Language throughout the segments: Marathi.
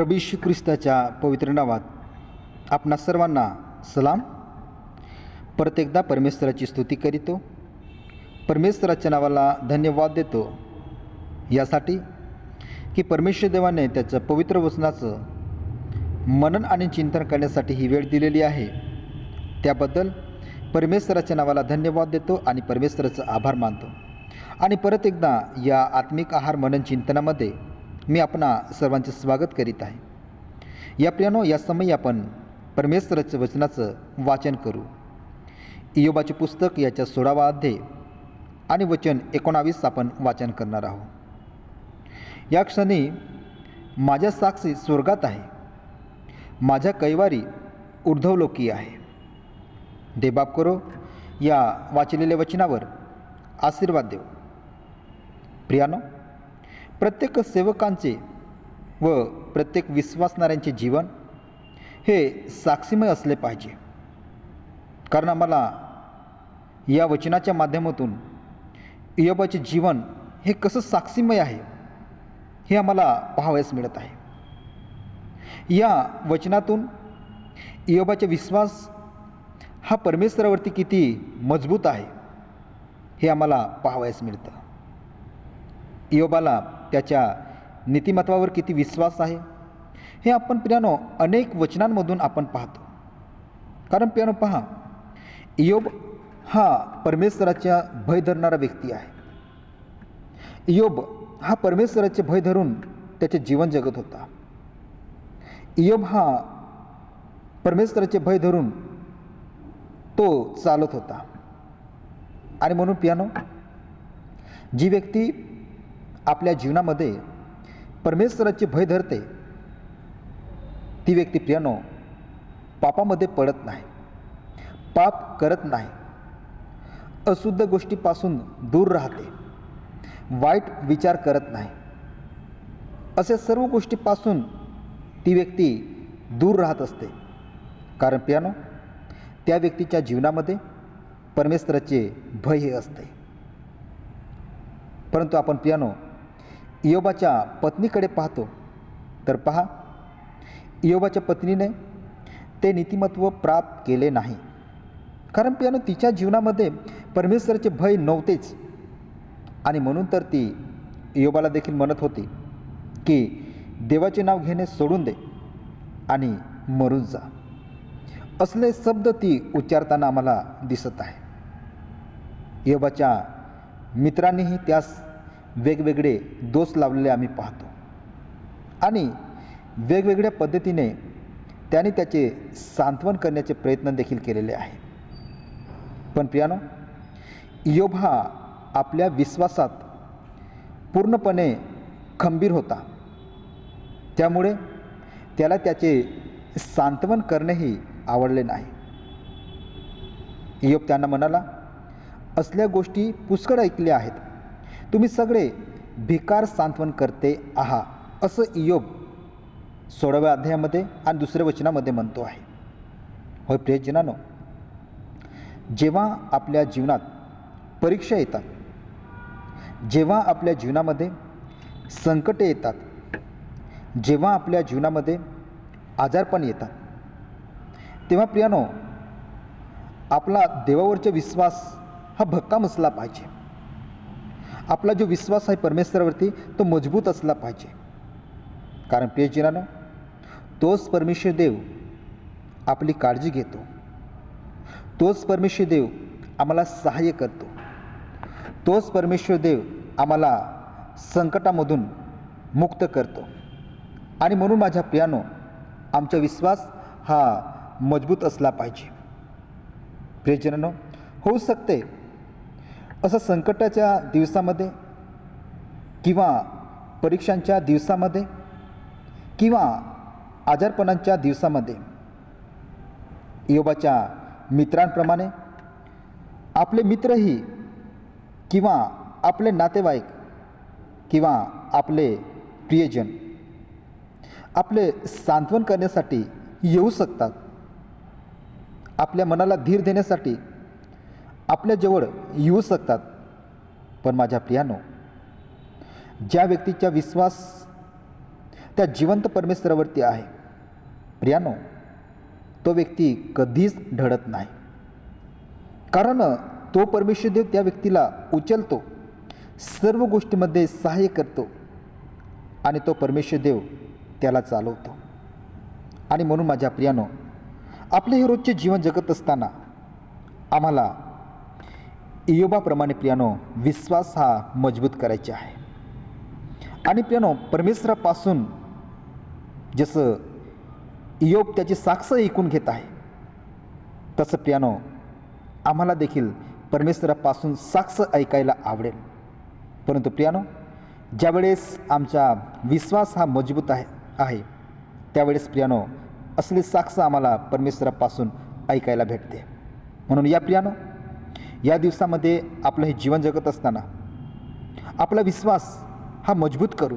प्रभू ख्रिस्ताच्या पवित्र नावात आपणा सर्वांना सलाम. परत एकदा परमेश्वराची स्तुती करीतो. परमेश्वराच्या नावाला धन्यवाद देतो. यासाठी की परमेश्वर देवाने त्याचं पवित्र वचनाचं मनन आणि चिंतन करण्यासाठी ही वेळ दिलेली आहे. त्याबद्दल परमेश्वराच्या नावाला धन्यवाद देतो आणि परमेश्वराचं आभार मानतो. आणि परत एकदा या आत्मिक आहार मनन चिंतनामध्ये मी आपणा सर्वांचे स्वागत करीत आहे. या प्रियानो या समयी आपण परमेश्वराचं वचनाचं वाचन करू. इयोबाचे पुस्तक याच्या सोळावा अध्याय आणि वचन एकोणावीस आपण वाचन करणार आहोत. या क्षणी माझ्या साक्षी स्वर्गात आहे. माझ्या कैवारी ऊर्ध्वलोकी आहे. देबाप करो या वाचलेल्या वचनावर आशीर्वाद देव. प्रियानो प्रत्येक सेवकांचे व प्रत्येक विश्वासणाऱ्यांचे जीवन हे साक्षीमय असले पाहिजे. कारण आम्हाला या वचनाच्या माध्यमातून इयोबाचे जीवन हे कसं साक्षीमय आहे हे आम्हाला पाहावयास मिळत आहे. या वचनातून इयोबाचा विश्वास हा परमेश्वरावरती किती मजबूत आहे हे आम्हाला पाहावयास मिळतं. इयोबाला त्याच्या नीतिमत्वावर किती विश्वास आहे? हे आपण पियानो अनेक वचनांमधून आपण पाहतो. कारण पियानो पहा इयोब हा परमेश्वराच्या भय धरणारा व्यक्ती आहे. इयोब हा परमेश्वराचे भय धरून त्याचे जीवन जगत होता. इयोब हा परमेश्वराचे भय धरून तो चालत होता. आणि म्हणून पियानो जी व्यक्ती आपल्या जीवनामध्ये परमेश्वराचे भय धरते ती व्यक्ती प्रियानो पापामध्ये पडत नाही पाप करत नाही अशुद्ध गोष्टीपासून दूर राहते वाईट विचार करत नाही. अशा सर्व गोष्टीपासून ती व्यक्ती दूर राहत असते. कारण पियानो त्या व्यक्तीच्या जीवनामध्ये परमेश्वराचे भय हे असते. परंतु आपण पियानो इयोबाच्या पत्नीकडे पाहतो. तर पहा इयोबाच्या पत्नीने ते नीतिमत्व प्राप्त केले नाही. कारण पियानो तिच्या जीवनामध्ये परमेश्वराचे भय नव्हतेच. आणि म्हणून तर ती इयोबाला देखील म्हणत होती की देवाचे नाव घेणे सोडून दे आणि मरून जा. असले शब्द ती उच्चारताना आम्हाला दिसत आहे. इयोबाच्या मित्रांनीही त्यास वेगवेगळे दोष लावलेले आम्ही पाहतो. आणि वेगवेगळ्या पद्धतीने त्याने त्याचे सांत्वन करण्याचे प्रयत्न देखील केलेले आहे. पण प्रियानो इयोब हा आपल्या विश्वासात पूर्णपणे खंबीर होता. त्यामुळे त्याला त्याचे सांत्वन करणेही आवडले नाही. योग त्यांना म्हणाला असल्या गोष्टी पुष्कळ ऐकल्या आहेत. तुम्ही सगळे भिकार सांत्वन करते आहा असं इयोब सोळाव्या अध्यायामध्ये आणि दुसऱ्या वचनामध्ये म्हणतो आहे. होय प्रियजनानो जेव्हा आपल्या जीवनात परीक्षा येतात जेव्हा आपल्या जीवनामध्ये संकटे येतात जेव्हा आपल्या जीवनामध्ये आजारपण येतात तेव्हा प्रियानो आपला देवावरचा विश्वास हा भक्काम असला पाहिजे. आपला जो विश्वास आहे परमेश्वरावरती तो मजबूत असला पाहिजे. कारण प्रियजनानं तोच परमेश्वर देव आपली काळजी घेतो. तोच परमेश्वर देव आम्हाला सहाय्य करतो. तोच परमेश्वर देव आम्हाला संकटामधून मुक्त करतो. आणि म्हणून माझ्या प्रियानो आमचा विश्वास हा मजबूत असला पाहिजे. प्रियजनानो होऊ शकते असं संकटाच्या दिवसामध्ये किंवा परीक्षांच्या दिवसामध्ये किंवा आजारपणांच्या दिवसामध्ये योबाच्या मित्रांप्रमाणे आपले मित्रही किंवा आपले नातेवाईक किंवा आपले प्रियजन आपले सांत्वन करण्यासाठी येऊ शकतात. आपल्या मनाला धीर देण्यासाठी आपल्याजवळ येऊ शकतात. पण माझ्या प्रियानो ज्या व्यक्तीचा विश्वास त्या जिवंत परमेश्वरावरती आहे प्रियानो तो व्यक्ती कधीच ढळत नाही. कारण तो परमेश्वर देव त्या व्यक्तीला उचलतो सर्व गोष्टीमध्ये सहाय्य करतो आणि तो परमेश्वर देव त्याला चालवतो. आणि म्हणून माझ्या प्रियानो आपले हे रोजचे जीवन जगत असताना आम्हाला इयोबाप्रमाणे प्रियानो विश्वास हा मजबूत करायचा आहे. आणि प्रियानो परमेश्वरापासून जसं इयोब त्याची साक्ष ऐकून घेत आहे तसं प्रियानो आम्हाला देखील परमेश्वरापासून साक्ष ऐकायला आवडेल. परंतु प्रियानो ज्यावेळेस आमचा विश्वास हा मजबूत आहे आहे त्यावेळेस प्रियानो असली साक्ष आम्हाला परमेश्वरापासून ऐकायला भेटते. म्हणून या प्रियानो या दिवसामध्ये आपलं हे जीवन जगत असताना आपला विश्वास हा मजबूत करू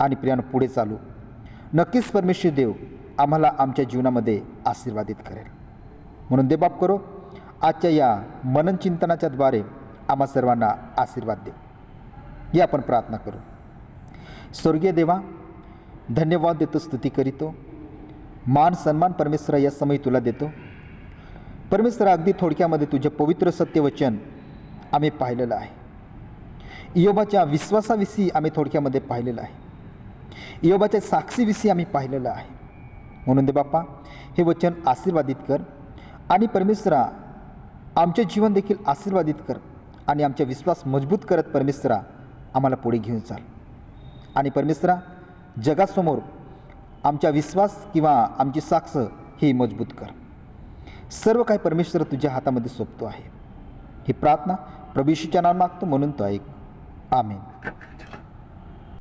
आणि प्रियानं पुढे चालू. नक्कीच परमेश्वर देव आम्हाला आमच्या जीवनामध्ये आशीर्वादित करेल. म्हणून देबाप करो आजच्या या मननचिंतनाच्या द्वारे आम्हा सर्वांना आशीर्वाद देऊ. या आपण प्रार्थना करू. स्वर्गीय देवा धन्यवाद देतो स्तुती करीतो. मान सन्मान परमेश्वर या समय तुला देतो. परमेश्वर अगदी थोडक्यामध्ये तुझे पवित्र सत्यवचन आम्ही पाहिलेलं आहे. इयोबाच्या विश्वासाविषयी आम्ही थोडक्यामध्ये पाहिलेलं आहे. इयोबाच्या साक्षीविषयी आम्ही पाहिलेलं आहे. म्हणून दे बाप्पा हे वचन आशीर्वादित कर आणि परमेश्वरा आमचे जीवन देखील आशीर्वादित कर आणि आमचा विश्वास मजबूत करत परमेश्वरा आम्हाला पुढे घेऊन चाल. आणि परमेश्वरा जगासमोर आमचा विश्वास किंवा आमची साक्ष ही मजबूत कर. सर्व काही परमेश्वर तुझ्या हातामध्ये सोपतो आहे. ही प्रार्थना प्रभूशीच्या नाव मागतो म्हणून तो ऐक. आमेन.